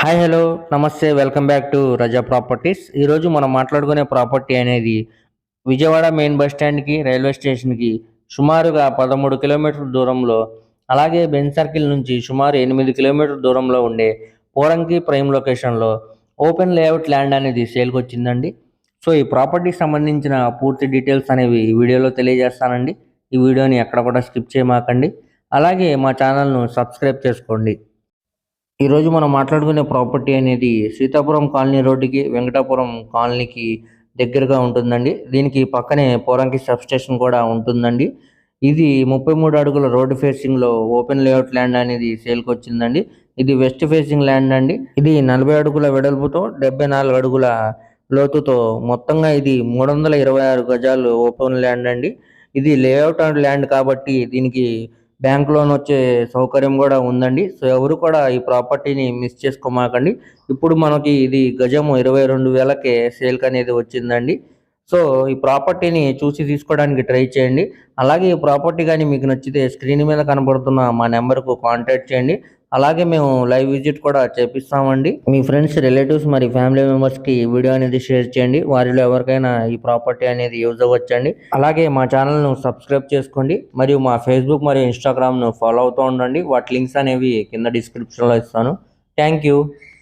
Hi hello నమస్తే welcome back to Raza properties. ఈరోజు మనం మాట్లాడుకునే ప్రాపర్టీ అనేది విజయవాడ మెయిన్ బస్ స్టాండ్కి రైల్వే స్టేషన్కి సుమారుగా పదమూడు కిలోమీటర్ల దూరంలో అలాగే బెన్ సర్కిల్ నుంచి సుమారు ఎనిమిది కిలోమీటర్ల దూరంలో ఉండే పోరంకి ప్రైమ్ లొకేషన్లో ఓపెన్ లేఅవుట్ ల్యాండ్ అనేది సేల్కి వచ్చిందండి సో ఈ ప్రాపర్టీకి సంబంధించిన పూర్తి డీటెయిల్స్ అనేవి ఈ వీడియోలో తెలియజేస్తానండి. ఈ వీడియోని ఎక్కడ కూడా స్కిప్ చేయమాకండి. అలాగే మా ఛానల్ను సబ్స్క్రైబ్ చేసుకోండి. ఈరోజు మనం మాట్లాడుకునే ప్రాపర్టీ అనేది సీతాపురం కాలనీ రోడ్డుకి వెంకటాపురం కాలనీకి దగ్గరగా ఉంటుందండి. దీనికి పక్కనే పోరంకి సబ్ స్టేషన్ కూడా ఉంటుందండి. ఇది ముప్పై మూడు అడుగుల రోడ్డు ఫేసింగ్లో ఓపెన్ లేఅవుట్ ల్యాండ్ అనేది సేల్కి వచ్చిందండి ఇది వెస్ట్ ఫేసింగ్ ల్యాండ్ అండి. ఇది నలభై అడుగుల వెడల్పుతో డెబ్బై నాలుగు అడుగుల లోతుతో మొత్తంగా ఇది మూడు వందల ఇరవై ఆరు గజాలు ఓపెన్ ల్యాండ్ అండి. ఇది లేఅవుట్ అండ్ ల్యాండ్ కాబట్టి దీనికి బ్యాంక్ లోన్ వచ్చే సౌకర్యం కూడా ఉందండి. సో ఎవరు కూడా ఈ ప్రాపర్టీని మిస్ చేసుకోమాకండి. ఇప్పుడు మనకి ఇది గజము ఇరవై రెండు వేలకే సేల్కి అనేది వచ్చిందండి. సో ఈ ప్రాపర్టీని చూసి తీసుకోవడానికి ట్రై చేయండి. అలాగే ఈ ప్రాపర్టీ కానీ మీకు నచ్చితే స్క్రీన్ మీద కనబడుతున్న మా నెంబర్కు కాంటాక్ట్ చేయండి. అలాగే మేము లైవ్ విజిట్ కూడా చేపిస్తామండి. మీ ఫ్రెండ్స్ రిలేటివ్స్ మరి ఫ్యామిలీ మెంబర్స్కి వీడియో అనేది షేర్ చేయండి. వారిలో ఎవరికైనా ఈ ప్రాపర్టీ అనేది యూజ్ అవ్వచ్చండి. అలాగే మా ఛానల్ను సబ్స్క్రైబ్ చేసుకోండి. మరియు మా ఫేస్బుక్ మరియు ఇన్స్టాగ్రామ్ను ఫాలో అవుతూ ఉండండి. వాటి లింక్స్ అనేవి కింద డిస్క్రిప్షన్లో ఇస్తాను. Thank you.